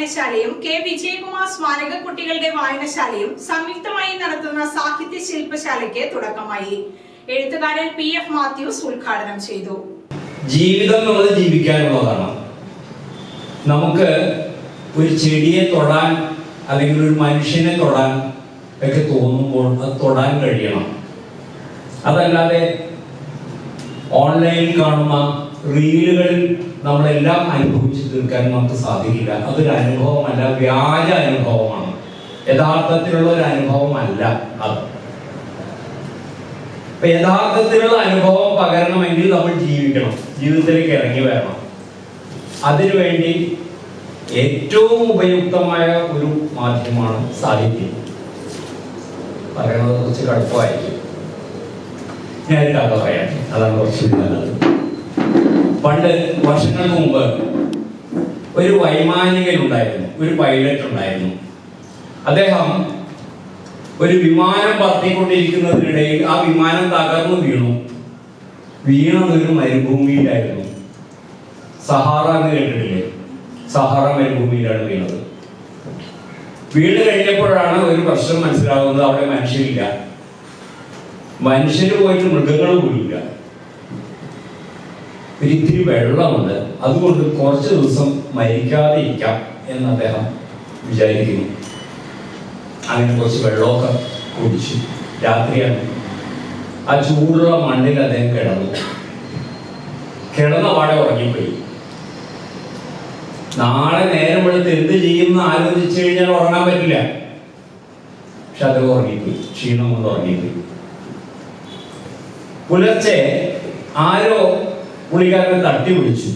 വായനശാലയും K. Vijayakumar സ്മാരക കുട്ടികളുടെ വായനശാലയും സംയുക്തമായി നടത്തുന്ന സാഹിത്യ ശില്പശാലയ്ക്ക് തുടക്കമായി. എഴുത്തുകാരൻ പി. എഫ്. മാത്യൂസ് ഉദ്ഘാടനം ചെയ്തു. ജീവിതം നമ്മൾ ജീവിക്കാനുള്ളതാണ് നമുക്ക് ഒരു ചെടിയെ തൊടാൻ അല്ലെങ്കിൽ ഒരു മനുഷ്യനെ തൊടാൻ ഒക്കെ തോന്നുമ്പോൾ അത് തൊടാൻ കഴിയണം. അതല്ലാതെ ഓൺലൈനിൽ കാണുന്ന റീലുകളിൽ നമ്മളെല്ലാം അനുഭവിച്ചു തീർക്കാൻ നമുക്ക് സാധിക്കില്ല. അതൊരു അനുഭവമല്ല വ്യാജ അനുഭവമാണ്. യഥാർത്ഥത്തിലുള്ള ഒരു അനുഭവമല്ല അത്. യഥാർത്ഥത്തിലുള്ള അനുഭവം പകരണമെങ്കിൽ നമ്മൾ ജീവിക്കണം. ജീവിതത്തിലേക്ക് ഇറങ്ങി വരണം. അതിനുവേണ്ടി ഏറ്റവും ഉപയുക്തമായ ഒരു മാധ്യമമാണ് സാഹിത്യം. പറയണത് കുറച്ച് കടുപ്പമായിരിക്കും. ഞാൻ കഥ പറയാം. അതാണ് കുറച്ച് നല്ലത്. പണ്ട് വർഷങ്ങൾക്ക് മുമ്പ് ഒരു വൈമാനികൻ ഉണ്ടായിരുന്നു ഒരു പൈലറ്റ് ഉണ്ടായിരുന്നു. അദ്ദേഹം ഒരു വിമാനം പറത്തിക്കൊണ്ടിരിക്കുന്നതിനിടയിൽ ആ വിമാനം തകർന്നു വീണു. വീണത് ഒരു മരുഭൂമിയിലായിരുന്നു. സഹാറ എന്ന് കേട്ടിട്ടില്ലേ? സഹാറ മരുഭൂമിയിലാണ് വീണത്. വീണ് കഴിഞ്ഞപ്പോഴാണ് ഒരു പ്രശ്നം മനസ്സിലാകുന്നത് അവിടെ മനുഷ്യരില്ല. മനുഷ്യർ പോയിട്ട് മൃഗങ്ങൾ പോലില്ല ഒരിത്തിരി വെള്ളമുണ്ട്. അതുകൊണ്ട് കുറച്ച് ദിവസം മരിക്കാതെ ഇരിക്കാം എന്ന് അദ്ദേഹം വിചാരിക്കുന്നു. അങ്ങനെ കുറച്ച് വെള്ളമൊക്കെ കുടിച്ചു. രാത്രിയാണ്. ആ ചൂടുള്ള മണ്ണിൽ അദ്ദേഹം കിടന്നു. കിടന്ന പാടെ ഉറങ്ങിപ്പോയി. നാളെ നേരം വെളുത്ത് എന്ത് ചെയ്യുമെന്ന് ആലോചിച്ചു കഴിഞ്ഞാൽ ഉറങ്ങാൻ പറ്റില്ല. പക്ഷെ അദ്ദേഹം ഉറങ്ങിപ്പോയി. ക്ഷീണം കൊണ്ട് ഉറങ്ങിപ്പോയി. പുലർച്ചെ ആരോ പുള്ളിക്കാരനെ തട്ടി വിളിച്ചു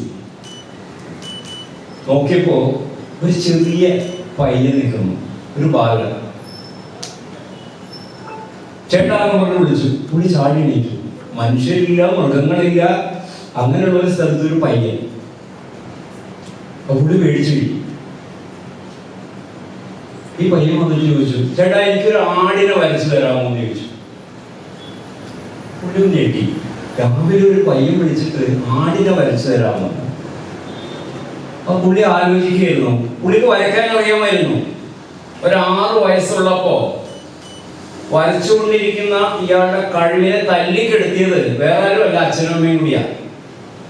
നോക്കിയപ്പോ ഒരു ചെറിയ പയ്യൻ നിൽക്കുന്നു. ഒരു ബാലൻ. ചേട്ടാന്ന് പറഞ്ഞ് വിളിച്ചു. പുള്ളി ചാടി എണീറ്റു. മനുഷ്യരില്ല മൃഗങ്ങളില്ല. അങ്ങനെയുള്ള ഒരു സ്ഥലത്ത് ഒരു പയ്യൻ. പുള്ളി പേടിച്ചു. ഈ പയ്യൻ വന്നിട്ട് ചോദിച്ചു ചേട്ടാ എനിക്കൊരു ആടിനെ വരച്ചു തരാമോ? എന്ന് ചോദിച്ചു. പുള്ളി ഞെട്ടി. രാവിലെ ഒരു പയ്യൻ വിളിച്ചിട്ട് ആടിനെ വരച്ചു തരാമോ അപ്പൊ പുള്ളി ആലോചിക്കുകയായിരുന്നു. പുള്ളിക്ക് വരയ്ക്കാൻ അറിയാമായിരുന്നു. ഒരു ആറ് വയസ്സുള്ളപ്പോ വരച്ചുകൊണ്ടിരിക്കുന്ന ഇയാളുടെ കഴിവിനെ തല്ലിക്കെടുത്തിയത് വേറെ അല്ല അച്ഛനും അമ്മയും കൂടിയാ.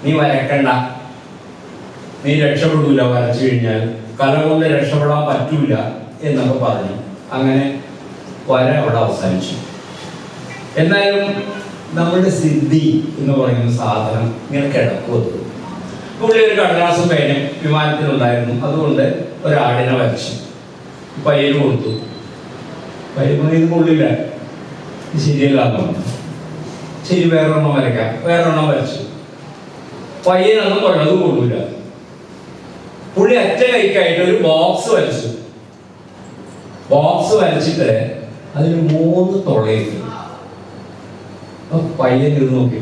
നീ വരക്കണ്ട. നീ രക്ഷപ്പെടൂല വരച്ചു കഴിഞ്ഞാൽ. കല രക്ഷപ്പെടാൻ പറ്റൂല എന്നൊക്കെ പറഞ്ഞു. അങ്ങനെ വര അവിടെ അവസാനിച്ചു. എന്നാലും നമ്മുടെ സിദ്ധി എന്ന് പറയുന്ന സാധനം ഇങ്ങനെ കിടക്കുമത് പുള്ളി ഒരു കടലാസും പേനും വിമാനത്തിലുണ്ടായിരുന്നു. അതുകൊണ്ട് ഒരാടിനെ വരച്ചു പയ്യന് കൊടുത്തു. പയ്യന് കൊള്ളില്ല. ശരിയല്ലാന്ന് പറഞ്ഞു. ശരി വേറൊരെണ്ണം വരയ്ക്കാം. വേറൊരെണ്ണം വരച്ചു. പയ്യനൊന്നും കൊള്ളതും കൊള്ളൂല. പുള്ളി അറ്റ കൈക്കായിട്ട് ഒരു ബോക്സ് വരച്ചു ബോക്സ് വരച്ചിട്ട് അതിന് മൂന്ന് തുളയിട്ടു പയ്യൻ ഇത് നോക്കി.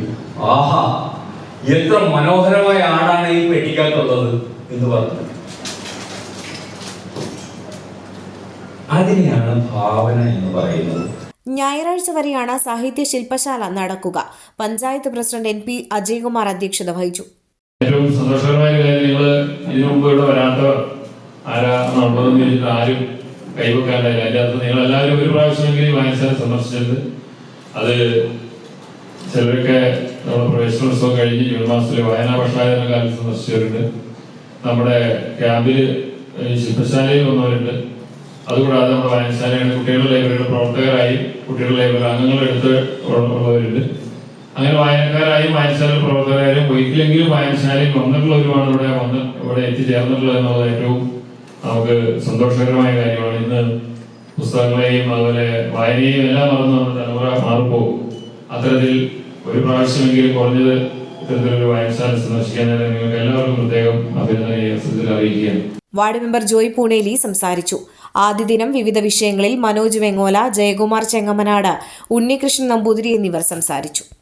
ആഹാ എത്ര മനോഹരമായ ആടാണ് ഈ പെട്ടിക്കകത്തുള്ളത് എന്ന് പറഞ്ഞു. അതിനെയാണ് ഭാവന എന്ന് പറയുന്നത്. ഞായറാഴ്ച വരെയാണ് സാഹിത്യ ശില്പശാല നടക്കുക. Panchayat president N P Ajaykumar അധ്യക്ഷത വഹിച്ചു. ഏറ്റവും സന്തോഷകരമായ കാര്യം നിങ്ങൾ ഇതിനു മുമ്പ് ഇവിടെ വരാത്തവർ ആരാ ഉള്ളതെന്ന് ചോദിച്ചിട്ട് ആരും കൈവെക്കാനില്ല. അതിന്റെ അകത്ത് നിങ്ങൾ എല്ലാവരും ഒരു പ്രാവശ്യമെങ്കിലും വായിച്ചാൽ വായനശാല സന്ദർശിച്ചത് അത് ചിലരൊക്കെ നമ്മുടെ പ്രവേശനോത്സവം കഴിഞ്ഞ് ജൂൺ മാസത്തിൽ വായനാ പക്ഷാചരണ കാലത്ത് സന്ദർശിച്ചവരുണ്ട്. നമ്മുടെ ക്യാമ്പിൽ ശില്പശാലയിൽ വന്നവരുണ്ട്. അതുകൂടാതെ നമ്മുടെ വായനശാലയുടെ കുട്ടികളുടെ ലൈബ്രറിയുടെ പ്രവർത്തകരായി കുട്ടികളുടെ ലൈബ്രറി അംഗങ്ങളെടുത്ത് ഉള്ളവരുണ്ട്. അങ്ങനെ വായനക്കാരായും വായനശാല പ്രവർത്തകരായാലും ഒരിക്കലെങ്കിലും വായനശാലയിൽ വന്നിട്ടുള്ളവരുമാണ് ഇവിടെ വന്ന് ഇവിടെ എത്തിച്ചേർന്നിട്ടുള്ളത് എന്നുള്ളത് ഏറ്റവും നമുക്ക് സന്തോഷകരമായ കാര്യമാണ്. ഇന്ന് പുസ്തകങ്ങളെയും അതുപോലെ വായനയെയും എല്ലാം മറന്നു നമ്മുടെ തലമുറ മാറിപ്പോകും. അത്തരത്തിൽ ഒരു പ്രാവശ്യമെങ്കിലും കുറഞ്ഞത് ഇത്തരത്തിലൊരു വായനശാല സന്ദർശിക്കാൻ നിങ്ങൾക്ക് എല്ലാവർക്കും പ്രത്യേകം അഭിനന്ദന അവസരത്തിൽ അറിയിക്കുകയാണ്. വാർഡ് മെമ്പർ ജോയ് പൂണേലി സംസാരിച്ചു. ആദ്യ ദിനം വിവിധ വിഷയങ്ങളിൽ മനോജ് വെങ്ങോല ജയകുമാർ ചെങ്ങമനാട് ഉണ്ണികൃഷ്ണൻ നമ്പൂതിരി എന്നിവർ സംസാരിച്ചു.